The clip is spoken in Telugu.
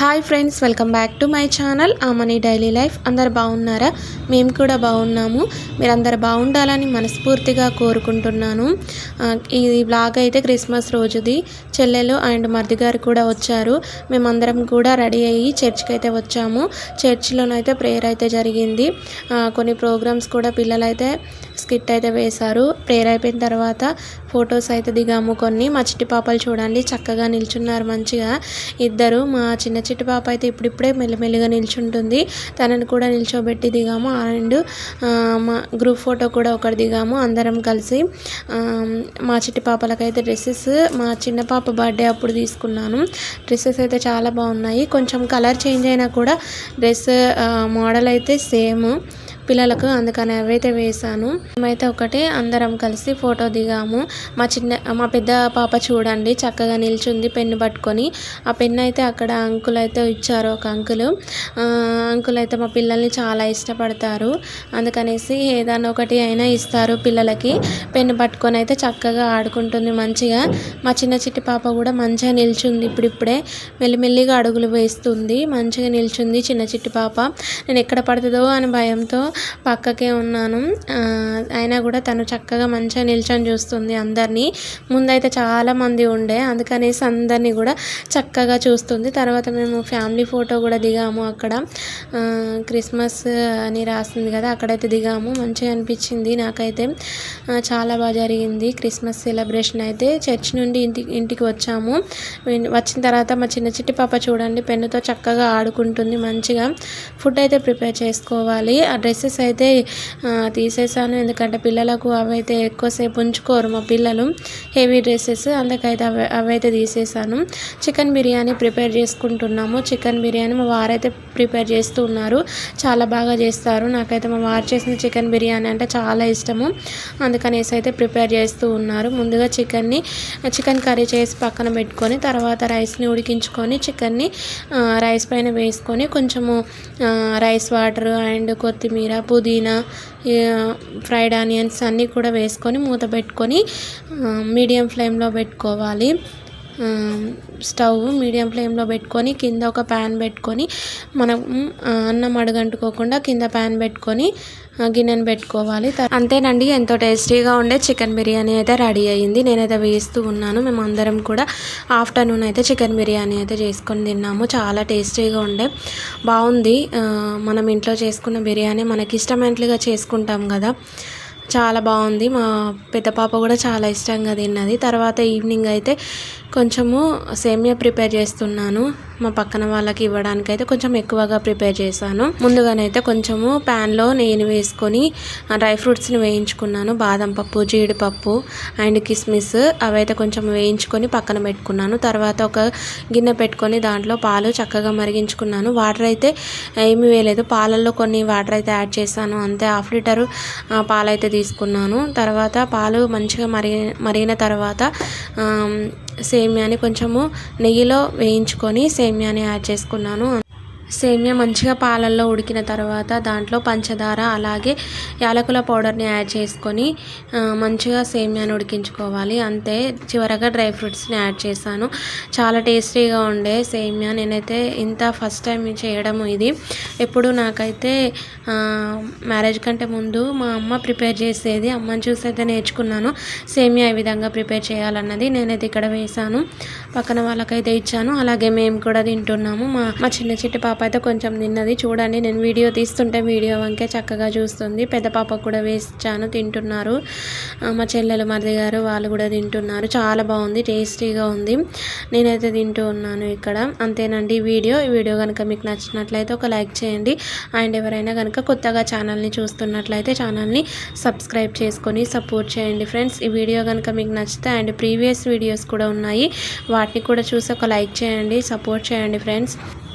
Hi friends welcome back to my channel Mani daily life అందరు బాగున్నారా? మేము కూడా బాగున్నాము. మీరు అందరు బాగుండాలని మనస్ఫూర్తిగా కోరుకుంటున్నాను. ఈ బ్లాగ్ అయితే క్రిస్మస్ రోజుది. చెల్లెలు అండ్ మర్ది గారు కూడా వచ్చారు. మేమందరం కూడా రెడీ అయ్యి చర్చ్కి అయితే వచ్చాము. చర్చిలోనైతే ప్రేయర్ అయితే జరిగింది. కొన్ని ప్రోగ్రామ్స్ కూడా పిల్లలైతే స్కిట్ అయితే వేశారు. ప్రేయర్ అయిపోయిన తర్వాత ఫొటోస్ అయితే దిగాము కొన్ని. మా చిట్టి పాపలు చూడండి చక్కగా నిల్చున్నారు మంచిగా. ఇద్దరు మా చిన్న చిట్టి పాప అయితే ఇప్పుడిప్పుడే మెల్లిమెల్లిగా నిల్చుంటుంది. తనని కూడా నిల్చోబెట్టి దిగాము. అండ్ మా గ్రూప్ ఫోటో కూడా ఒకటి దిగాము. అందరం కలిసి మా చిట్టి పాపలకైతే డ్రెస్సెస్ మా చిన్న పాప బర్త్డే అప్పుడు తీసుకున్నాను. డ్రెస్సెస్ అయితే చాలా బాగున్నాయి. కొంచెం కలర్ చేంజ్ అయినా కూడా డ్రెస్ మోడల్ అయితే సేమ్. పిల్లలకు అందుకని అవైతే వేశాను. మేమైతే ఒకటి అందరం కలిసి ఫోటో దిగాము. మా చిన్న మా పెద్ద పాప చూడండి చక్కగా నిల్చుంది పెన్ను పట్టుకొని. ఆ పెన్ను అయితే అక్కడ అంకుల్ అయితే ఇచ్చారు ఒక అంకుల్. అంకుల్ అయితే మా పిల్లల్ని చాలా ఇష్టపడతారు. అందుకనేసి ఏదైనా ఒకటి అయినా ఇస్తారు పిల్లలకి. పెన్ను పట్టుకొని అయితే చక్కగా ఆడుకుంటుంది మంచిగా. మా చిన్న చిట్టి పాప కూడా మంచిగా నిల్చుంది ఇప్పుడిప్పుడే. మెల్లిమెల్లిగా అడుగులు వేస్తుంది మంచిగా నిల్చుంది చిన్న చిట్టి పాప. నేను ఎక్కడ పడుతుందో అని భయంతో పక్కకే ఉన్నాను. అయినా కూడా తను చక్కగా మంచిగా నిల్చొని చూస్తుంది అందరినీ. ముందైతే చాలామంది ఉండే అందుకనేసి అందరినీ కూడా చక్కగా చూస్తుంది. తర్వాత మేము ఫ్యామిలీ ఫోటో కూడా దిగాము అక్కడ. క్రిస్మస్ అని రాసింది కదా అక్కడైతే దిగాము. మంచిగా అనిపించింది నాకైతే. చాలా బాగా జరిగింది క్రిస్మస్ సెలబ్రేషన్ అయితే. చర్చ్ నుండి ఇంటికి ఇంటికి వచ్చాము. వచ్చిన తర్వాత మా చిన్న చిట్టి పాప చూడండి పెన్నుతో చక్కగా ఆడుకుంటుంది మంచిగా ఫుడ్ అయితే ప్రిపేర్ చేసుకోవాలి. ఆ డ్రెస్ డ్రెస్సెస్ అయితే తీసేసాను. ఎందుకంటే పిల్లలకు అవైతే ఎక్కువసేపు ఉంచుకోరు మా పిల్లలు. హెవీ డ్రెస్సెస్ అందుకైతే అవి అవైతే తీసేసాను. చికెన్ బిర్యానీ ప్రిపేర్ చేసుకుంటున్నాము. చికెన్ బిర్యానీ మా వారైతే ప్రిపేర్ చేస్తూ ఉన్నారు. చాలా బాగా చేస్తారు. నాకైతే మా వారు చేసిన చికెన్ బిర్యానీ అంటే చాలా ఇష్టము. అందుకనేసి అయితే ప్రిపేర్ చేస్తూ ఉన్నారు. ముందుగా చికెన్ని చికెన్ కర్రీ చేసి పక్కన పెట్టుకొని తర్వాత రైస్ని ఉడికించుకొని చికెన్ని రైస్ పైన వేసుకొని కొంచెము రైస్ వాటర్ అండ్ కొత్తిమీర పుదీనా ఫ్రైడ్ ఆనియన్స్ అన్నీ కూడా వేసుకొని మూత పెట్టుకొని మీడియం ఫ్లేమ్లో పెట్టుకోవాలి. స్టవ్ మీడియం ఫ్లేమ్లో పెట్టుకొని కింద ఒక ప్యాన్ పెట్టుకొని మనం అన్నం అడుగంటుకోకుండా కింద ప్యాన్ పెట్టుకొని గిన్నెను పెట్టుకోవాలి. అంతేనండి ఎంతో టేస్టీగా ఉండే చికెన్ బిర్యానీ అయితే రెడీ అయ్యింది నేనైతే వేస్తూ ఉన్నాను. మేము అందరం కూడా ఆఫ్టర్నూన్ అయితే చికెన్ బిర్యానీ అయితే చేసుకొని తిన్నాము. చాలా టేస్టీగా ఉండే. బాగుంది. మనం ఇంట్లో చేసుకున్న బిర్యానీ మనకి ఇష్టమైనట్లుగా చేసుకుంటాం కదా. చాలా బాగుంది. మా పెద్ద పాప కూడా చాలా ఇష్టంగా తిన్నది. తర్వాత ఈవినింగ్ అయితే కొంచెము సేమియా ప్రిపేర్ చేస్తున్నాను. మా పక్కన వాళ్ళకి ఇవ్వడానికి అయితే కొంచెం ఎక్కువగా ప్రిపేర్ చేశాను. ముందుగానైతే కొంచెము ప్యాన్లో నెయ్యిని వేసుకొని డ్రై ఫ్రూట్స్ని వేయించుకున్నాను. బాదం పప్పు జీడిపప్పు అండ్ కిస్మిస్ అవైతే కొంచెం వేయించుకొని పక్కన పెట్టుకున్నాను. తర్వాత ఒక గిన్నె పెట్టుకొని దాంట్లో పాలు చక్కగా మరిగించుకున్నాను. వాటర్ అయితే ఏమి వేయలేదు. పాలల్లో కొన్ని వాటర్ అయితే యాడ్ చేశాను. అంతే హాఫ్ లీటరు పాలైతే తీసుకున్నాను. తర్వాత పాలు మంచిగా మరిగి మరిగిన తర్వాత సేమ్యాని కొంచెము నెయ్యిలో వేయించుకొని సేమ్యాని యాడ్ చేసుకున్నాను. సేమియా మంచిగా పాలల్లో ఉడికిన తర్వాత దాంట్లో పంచదార అలాగే యాలకుల పౌడర్ని యాడ్ చేసుకొని మంచిగా సేమియాని ఉడికించుకోవాలి. అంతే చివరగా డ్రై ఫ్రూట్స్ని యాడ్ చేశాను. చాలా టేస్టీగా ఉండే సేమియా. నేనైతే ఇంత ఫస్ట్ టైం చేయడం ఇది. ఎప్పుడు నాకైతే మ్యారేజ్ కంటే ముందు మా అమ్మ ప్రిపేర్ చేసేది అమ్మని చూసి అయితే నేర్చుకున్నాను. సేమియా ఈ విధంగా ప్రిపేర్ చేయాలన్నది నేనైతే ఇక్కడ వేశాను. పక్కన వాళ్ళకైతే ఇచ్చాను. అలాగే మేము కూడా తింటున్నాము. మా మా చిన్న చిట్టి పాప అయితే కొంచెం నిన్నది చూడండి. నేను వీడియో తీస్తుంటే వీడియో వంకే చక్కగా చూస్తుంది. పెద్ద పాపకు కూడా వేస్తాను తింటున్నారు. మా చెల్లెలు మరిది గారు వాళ్ళు కూడా తింటున్నారు. చాలా బాగుంది టేస్టీగా ఉంది. నేనైతే తింటూ ఉన్నాను ఇక్కడ. అంతేనండి ఈ వీడియో. ఈ వీడియో కనుక మీకు నచ్చినట్లయితే ఒక లైక్ చేయండి. అండ్ ఎవరైనా కనుక కొత్తగా ఛానల్ని చూస్తున్నట్లయితే ఛానల్ని సబ్స్క్రైబ్ చేసుకొని సపోర్ట్ చేయండి ఫ్రెండ్స్. ఈ వీడియో కనుక మీకు నచ్చితే అండ్ ప్రీవియస్ వీడియోస్ కూడా ఉన్నాయి వాటిని కూడా చూసి ఒక లైక్ చేయండి సపోర్ట్ చేయండి friends.